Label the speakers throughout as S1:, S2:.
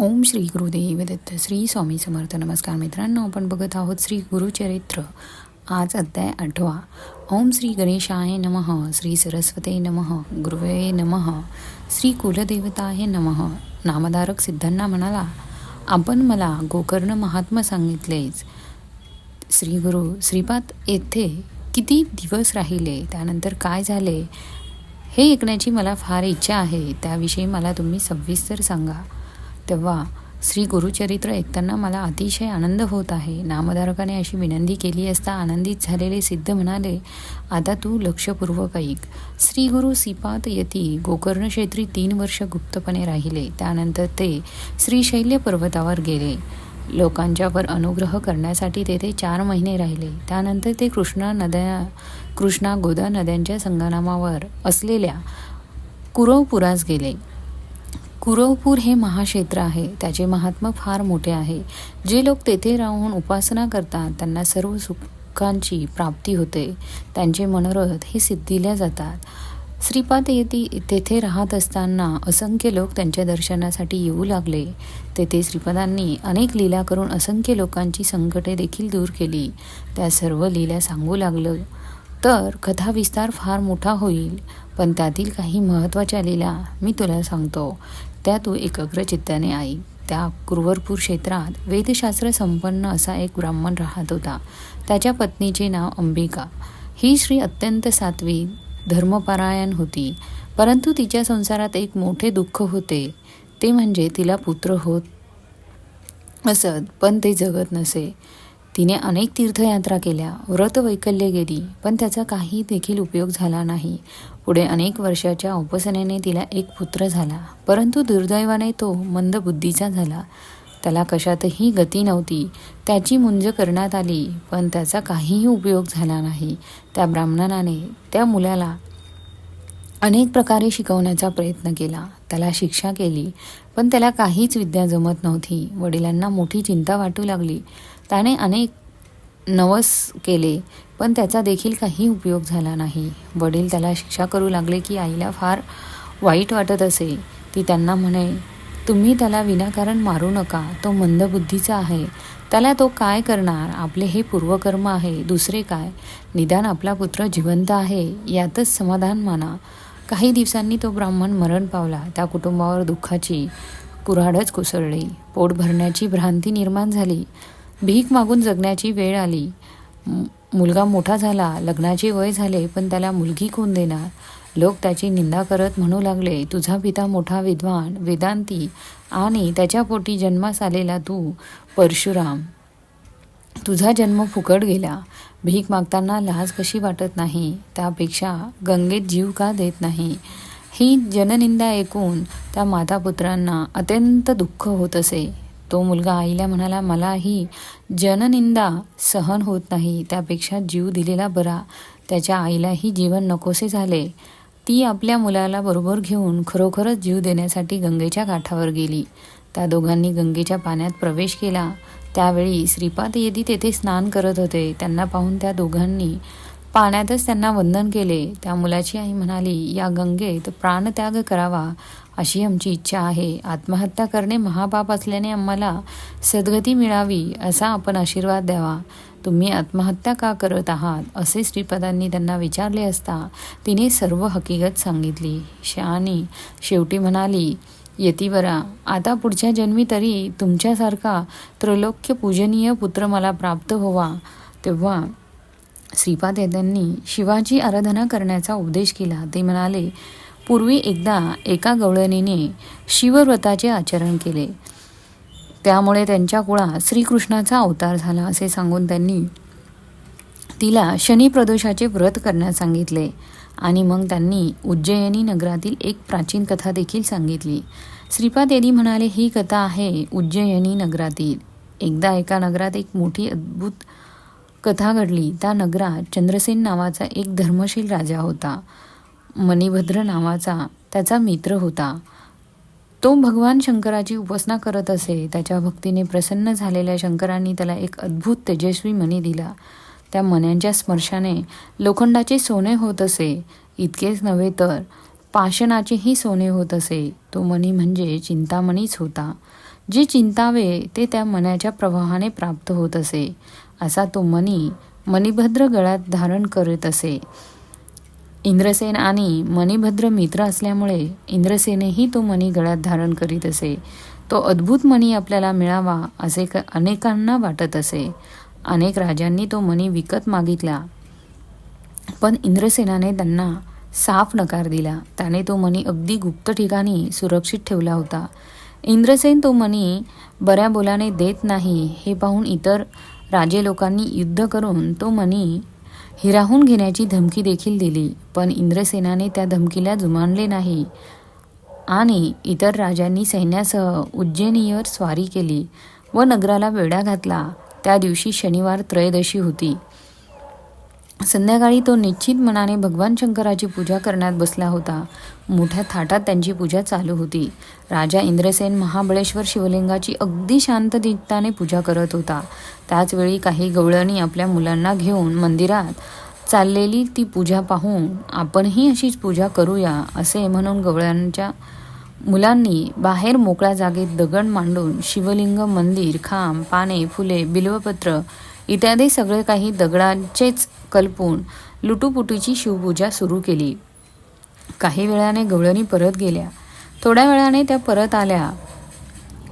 S1: ओम श्री गुरुदेव दत्त श्री स्वामी समर्थ नमस्कार मित्रांनो आपण बघत आहोत श्री गुरुचरित्र. आज अध्याय आठवा. ओम श्री गणेशाय नमः श्री सरस्वते नमः गुरुवे नमः श्री कुलदेवताय नमः. नामधारक सिद्धांना म्हणाला आपण मला गोकर्ण महात्मा सांगितलेच. श्री गुरु श्रीपाद येथे किती दिवस राहिले? त्यानंतर काय झाले? हे ऐकण्याची मला फार इच्छा आहे. त्याविषयी मला तुम्ही सविस्तर सांगा. तेव्हा श्री गुरुचरित्र ऐकताना मला अतिशय आनंद होत आहे. नामधारकाने अशी विनंती केली असता आनंदित झालेले सिद्ध म्हणाले आता तू लक्षपूर्वक ऐक. श्री गुरु सिपात यती गोकर्ण क्षेत्री तीन वर्ष गुप्तपणे राहिले. त्यानंतर ते श्रीशैल्य पर्वतावर गेले. लोकांच्यावर अनुग्रह करण्यासाठी तेथे चार महिने राहिले. त्यानंतर ते कृष्णा नद्या कृष्णा गोदा नद्यांच्या संगनामावर असलेल्या कुरवपुरास गेले. कुरवपूर हे महाक्षेत्र आहे. त्याचे महात्म फार मोठे आहे. जे लोक तेथे राहून उपासना करतात त्यांना सर्व सुखांची प्राप्ती होते. त्यांचे मनोरथ हे सिद्धीला जातात. श्रीपाद येथे तेथे राहत असताना असंख्य लोक त्यांच्या दर्शनासाठी येऊ लागले. तेथे श्रीपादांनी अनेक लीला करून असंख्य लोकांची संकटे देखील दूर केली. त्या सर्व लीला सांगू लागलं तर कथा विस्तार फार मोठा होईल. पण त्यातील काही महत्त्वाच्या लीला मी तुला सांगतो. त्या तू एकाग्र चित्ताने आई. त्या कुरवरपूर क्षेत्रात वेदशास्त्र संपन्न असा एक ब्राह्मण राहत होता. त्याच्या पत्नीचे नाव अंबिका. ही श्री अत्यंत सात्वी धर्मपरायण होती. परंतु तिच्या संसारात एक मोठे दुःख होते. ते म्हणजे तिला पुत्र होत असत पण ते जगत नसे. तिने अनेक तीर्थयात्रा केल्या व्रत वैकल्य गेली पण त्याचा काही देखील उपयोग झाला नाही. पुढे अनेक वर्षाच्या उपासनेने तिला एक पुत्र झाला. परंतु दुर्दैवाने तो मंदबुद्धीचा झाला. त्याला कशातही गती नव्हती. त्याची मुंज करण्यात आली पण त्याचा काहीही उपयोग झाला नाही. त्या ब्राह्मणाने त्या मुलाला अनेक प्रकारे शिकवण्याचा प्रयत्न केला. त्याला शिक्षा केली पण त्याला काहीच विद्या जमत नव्हती. वडिलांना मोठी चिंता वाटू लागली. त्याने अनेक नवस केले पण त्याचा देखील काही उपयोग झाला नाही. वडील त्याला शिक्षा करू लागले की आईला फार वाईट वाटत असे. ती त्यांना म्हणे तुम्ही त्याला विनाकारण मारू नका. तो मंदबुद्धीचा आहे. त्याला तो काय करणार? आपले हे पूर्वकर्म आहे. दुसरे काय? निदान आपला पुत्र जिवंत आहे. यातच समाधान माना. काही दिवसांनी तो ब्राह्मण मरण पावला. त्या कुटुंबावर दुःखाची कुऱ्हाडच कोसळली. पोट भरण्याची भ्रांती निर्माण झाली. भीक मागून जगण्याची वेळ आली. मुलगा मोठा झाला लग्नाचे वय झाले पण त्याला मुलगी कोण देणार? लोक त्याची निंदा करत म्हणू लागले तुझा पिता मोठा विद्वान वेदांती आणि त्याच्या पोटी जन्मास आलेला तू परशुराम. तुझा जन्म फुकट गेला. भीक मागताना लाज कशी वाटत नाही? त्यापेक्षा गंगेत जीव का देत नाही? ही जननिंदा ऐकून त्या मातापुत्रांना अत्यंत दुःख होत असे. तो मुलगा आईला म्हणाला मलाही जननिंदा सहन होत नाही त्यापेक्षा जीव दिलेला बरा. त्याच्या आईलाही जीवन नकोसे झाले. ती आपल्या मुलाला बरोबर घेऊन खरोखरच जीव देण्यासाठी गंगेच्या काठावर गेली. त्या दोघांनी गंगेच्या पाण्यात प्रवेश केला. त्यावेळी श्रीपाद येदी तेथे स्नान करत होते. त्यांना पाहून त्या दोघांनी पाण्यातच त्यांना वंदन केले. त्या मुलाची आई म्हणाली या गंगेत प्राणत्याग करावा. अशी आमची इच्छा आहे. आत्महत्या करणे महापाप असल्याने आम्हाला सद्गती मिळावी असा आपण आशीर्वाद द्यावा. तुम्ही आत्महत्या का करत आहात? असे श्रीपदांनी त्यांना विचारले असता तिने सर्व हकीकत सांगितली. शहानी शेवटी म्हणाली यतीवरा आता पुढच्या जन्मी तरी तुमच्यासारखा त्रैलोक्य पूजनीय पुत्र मला प्राप्त व्हावा. तेव्हा श्रीपाद यांनी शिवाची आराधना करण्याचा उपदेश केला. ते म्हणाले पूर्वी एकदा एका गवळणीने शिवव्रताचे आचरण केले. त्यामुळे त्यांच्या कुळात श्रीकृष्णाचा अवतार झाला असे सांगून त्यांनी तिला शनिप्रदोषाचे व्रत करण्यास सांगितले आणि मग त्यांनी उज्जयिनी नगरातील एक प्राचीन कथा देखील सांगितली. श्रीपाद यांनी म्हणाले ही कथा आहे उज्जयिनी नगरातील. एकदा एका नगरात एक मोठी अद्भुत कथा घडली. त्या नगरात चंद्रसेन नावाचा एक धर्मशील राजा होता. मणिभद्र नावाचा त्याचा मित्र होता. तो भगवान शंकराची उपासना करत असे. त्याच्या भक्तीने प्रसन्न झालेल्या शंकरांनी त्याला एक अद्भुत तेजस्वी मणी दिला. त्या मण्यांच्या स्पर्शाने लोखंडाचे सोने होत असे. इतकेच नव्हे तर पाषणाचेही सोने होत असे. तो मणी म्हणजे चिंतामणीच होता. जे चिंतावे ते त्या मनाच्या प्रवाहाने प्राप्त होत असे. असा तो मनी मणिभद्र गळ्यात धारण करत असे. इंद्रसेन आणि मणिभद्र मित्र असल्यामुळे इंद्रसेनेही तो मणी गळ्यात धारण करीत असे. तो अद्भुत मणी आपल्याला मिळावा असे क अनेकांना वाटत असे. अनेक राजांनी तो मणी विकत मागितला. पण इंद्रसेनाने त्यांना साफ नकार दिला. त्याने तो मणी अगदी गुप्त ठिकाणी सुरक्षित ठेवला होता. इंद्रसेन तो मणी बऱ्या बोलाने देत नाही हे पाहून इतर राजे लोकांनी युद्ध करून तो मणी हिराहून घेण्याची धमकी देखील दिली पण इंद्रसेनाने त्या धमकीला जुमानले नाही. आणि इतर राजांनी सैन्यासह उज्जैनीवर स्वारी केली व नगराला वेढा घातला. त्या दिवशी शनिवार त्रयोदशी होती. संध्याकाळी तो निश्चित मनाने भगवान शंकराची पूजा करण्यात बसला होता. मोठ्या थाटात त्यांची पूजा चालू होती. राजा इंद्रसेन महाबळेश्वर शिवलिंगाची अगदी शांत पूजा करत होता. त्याचवेळी काही गवळणी आपल्या मुलांना घेऊन मंदिरात चाललेली ती पूजा पाहून आपणही अशीच पूजा करूया असे म्हणून गवळ्यांच्या मुलांनी बाहेर मोकळ्या जागेत दगड मांडून शिवलिंग मंदिर खांब पाने फुले बिल्वपत्र इत्यादी सगळे काही दगडांचेच कल्पून लुटुपुटीची शिवपूजा सुरू केली. काही वेळाने गवळणी परत गेल्या. थोड्या वेळाने त्या परत आल्या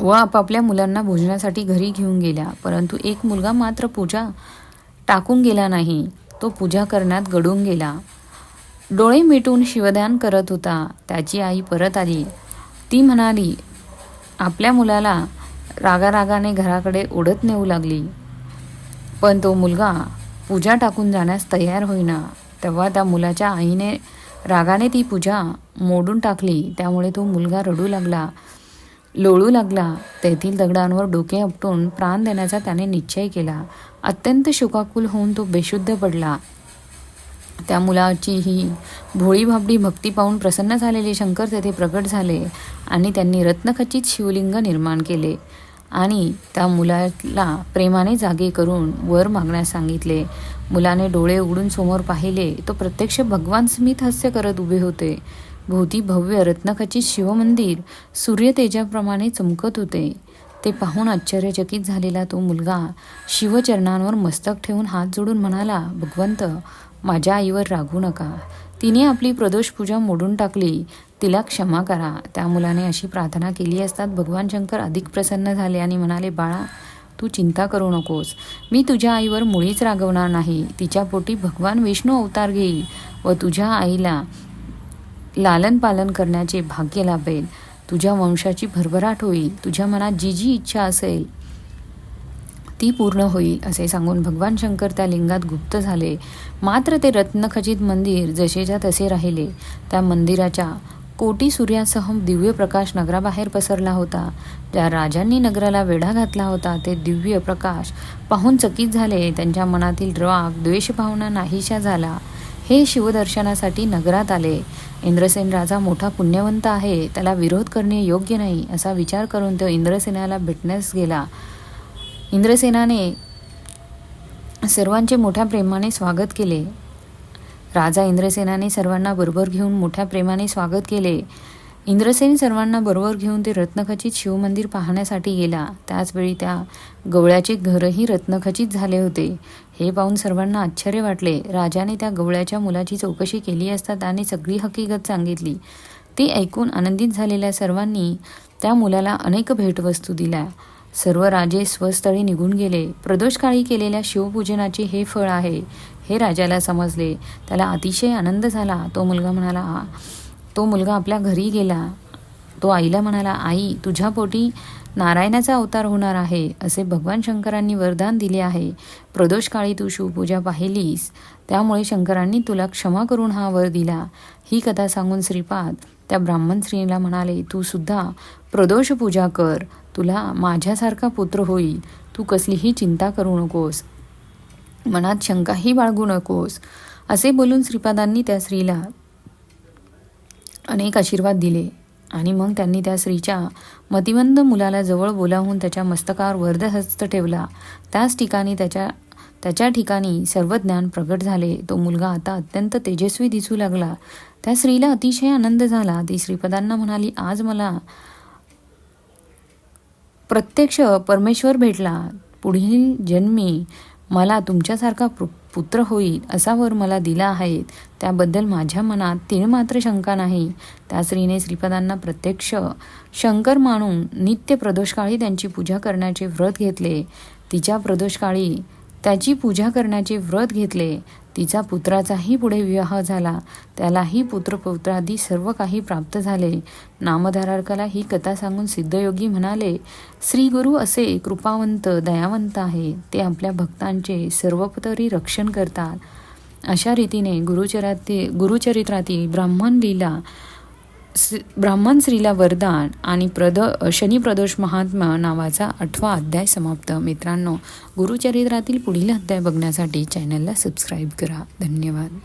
S1: व आपापल्या मुलांना भोजनासाठी घरी घेऊन गेल्या. परंतु एक मुलगा मात्र पूजा टाकून गेला नाही. तो पूजा करण्यात गडून गेला. डोळे मिटून शिवध्यान करत होता. त्याची आई परत आली. ती म्हणाली आपल्या मुलाला रागारागाने घराकडे ओढत नेऊ लागली. पण तो मुलगा पूजा टाकून जाण्यास तयार होईना. तेव्हा त्या मुलाच्या आईने रागाने ती पूजा मोडून टाकली. त्यामुळे तो मुलगा रडू लागला लोळू लागला. तेथील दगडांवर डोके आपटून प्राण देण्याचा त्याने निश्चय केला. अत्यंत शोकाकुल होऊन तो बेशुद्ध पडला. त्या मुलाची ही भोळी भाबडी भक्ती पाहून प्रसन्न झालेले शंकर तेथे प्रकट झाले आणि त्यांनी रत्नखचित शिवलिंग निर्माण केले. आणि त्या मुलाला प्रेमाने जागे करून वर मागण्यास सांगितले. मुलाने डोळे उघडून समोर पाहिले तो प्रत्यक्ष भगवान स्मित हास्य करत उभे होते. भोवती भव्य रत्नखचित शिवमंदिर सूर्यतेजाप्रमाणे चमकत होते. ते पाहून आश्चर्यचकित झालेला तो मुलगा शिवचरणांवर मस्तक ठेवून हात जोडून म्हणाला भगवंत माझ्या आईवर रागू नका. तिने आपली प्रदोष पूजा मोडून टाकली. तिला क्षमा करा. त्या मुलाने अशी प्रार्थना केली असतात भगवान शंकर अधिक प्रसन्न झाले आणि म्हणाले बाळा तू चिंता करू नकोस. मी तुझ्या आईवर मुळीच रागवणार नाही. तिच्या पोटी भगवान विष्णू अवतार घेईल व तुझ्या आईला लालन पालन करण्याचे भाग्य लाभेल. तुझ्या वंशाची भरभराट होईल. तुझ्या मनात जी जी इच्छा असेल ती पूर्ण होईल असे सांगून भगवान शंकर त्या लिंगात गुप्त झाले. मात्र ते रत्नखचित मंदिर जसेच्या तसे राहिले. त्या मंदिराच्या कोटी सूर्यासह दिव्य प्रकाश नगराबाहेर पसरला होता. ज्या राजांनी नगराला वेढा घातला होता. ते दिव्य प्रकाश पाहून चकित झाले. त्यांच्या मनातील राग द्वेषभावना नाहीशा झाला. हे शिवदर्शनासाठी नगरात आले. इंद्रसेन राजा मोठा पुण्यवंत आहे. त्याला विरोध करणे योग्य नाही असा विचार करून तो इंद्रसेनाला भेटण्यास गेला. इंद्रसेनाने सर्वांचे मोठ्या प्रेमाने स्वागत केले. राजा इंद्रसेनाने सर्वांना बरोबर घेऊन मोठ्या प्रेमाने स्वागत केले. इंद्रसेन सर्वांना बरोबर घेऊन ते रत्नखचित शिवमंदिर पाहण्यासाठी गेला. त्याचवेळी त्या गवळ्याचे घरही रत्नखचित झाले होते. हे पाहून सर्वांना आश्चर्य वाटले. राजाने त्या गवळ्याच्या मुलाची चौकशी केली असता त्याने सगळी हकीकत सांगितली. ती ऐकून आनंदित झालेल्या सर्वांनी त्या मुलाला अनेक भेटवस्तू दिल्या. सर्व राजे स्वस्थळी निघून गेले. प्रदोषकाळी केलेल्या शिवपूजनाचे हे फळ आहे. हे राजाला समजले. त्याला अतिशय आनंद झाला. तो मुलगा म्हणाला तो मुलगा आपल्या घरी गेला. तो आईला म्हणाला आई तुझ्या पोटी नारायणाचा अवतार होणार आहे असे भगवान शंकरांनी वरदान दिले आहे. प्रदोष काळी तू शिवपूजा पाहिलीस. त्यामुळे शंकरांनी तुला क्षमा करून हा वर दिला. ही कथा सांगून श्रीपाद त्या ब्राह्मण स्त्रीला म्हणाले तू सुद्धा प्रदोष पूजा कर. तुला माझ्यासारखा पुत्र होईल. तू कसलीही चिंता करू नकोस. मनात शंकाही बाळगू नकोस असे बोलून श्रीपादांनी त्या स्त्रीला अनेक आशीर्वाद दिले आणि मग त्यांनी त्या स्त्रीच्या मतिमंद मुलाला जवळ बोलावून त्याच्या मस्तकावर वर्धहस्त ठेवला. त्याच ठिकाणी त्याच्या त्याच्या ठिकाणी सर्व ज्ञान प्रगट झाले. तो मुलगा आता अत्यंत तेजस्वी दिसू लागला. त्या स्त्रीला अतिशय आनंद झाला. ती श्रीपदांना म्हणाली आज मला प्रत्यक्ष परमेश्वर भेटला. पुढील जन्मी मला तुमच्यासारखा पु पुत्र होईल असा वर मला दिला आहे त्याबद्दल माझ्या मनात तीळ मात्र शंका नाही. त्या स्त्रीने श्रीपदांना प्रत्यक्ष शंकर मानून नित्य प्रदोषकाळी त्यांची पूजा करण्याचे व्रत घेतले. तिच्या प्रदोषकाळी त्याची पूजा करण्याचे व्रत घेतले. तिचा पुत्राचाही पुढे विवाह झाला. त्यालाही पुत्रपौत्रादी सर्व काही प्राप्त झाले. नामधारकाला ही कथा सांगून सिद्धयोगी म्हणाले श्री गुरु असे कृपावंत दयावंत आहे. ते आपल्या भक्तांचे सर्वपतरी रक्षण करतात. अशा रीतीने गुरुचराती गुरुचरित्रातील ब्राह्मण लीला ब्राह्मण स्त्रीला वरदान आणि प्रद शनी प्रदोष महात्मा नावाचा आठवा अध्याय समाप्त. मित्रांनो गुरुचरित्रातील पुढील अध्याय बघण्यासाठी चॅनलला सबस्क्राईब करा. धन्यवाद.